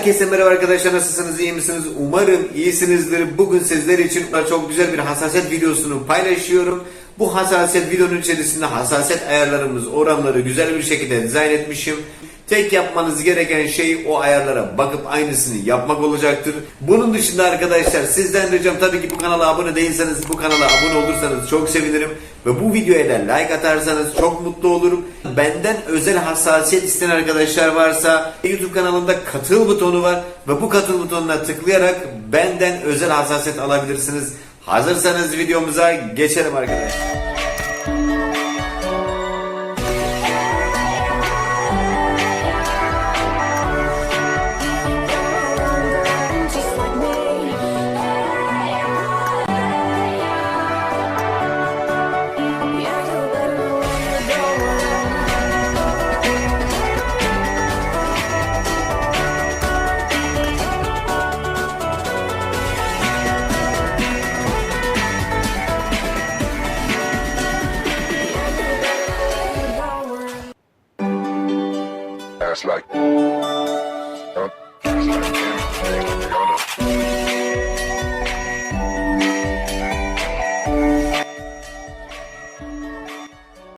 Herkese merhaba arkadaşlar nasılsınız iyi misiniz? Umarım iyisinizdir. Bugün sizler için çok güzel bir hassasiyet videosunu paylaşıyorum. Bu hassasiyet videonun içerisinde hassasiyet ayarlarımız, oranları güzel bir şekilde dizayn etmişim. Tek yapmanız gereken şey o ayarlara bakıp aynısını yapmak olacaktır. Bunun dışında arkadaşlar sizden ricam tabii ki bu kanala abone değilseniz bu kanala abone olursanız çok sevinirim. Ve bu videoya da like atarsanız çok mutlu olurum. Benden özel hassasiyet isteyen arkadaşlar varsa YouTube kanalımda katıl butonu var. Ve bu katıl butonuna tıklayarak benden özel hassasiyet alabilirsiniz. Hazırsanız videomuza geçelim arkadaşlar. ass like.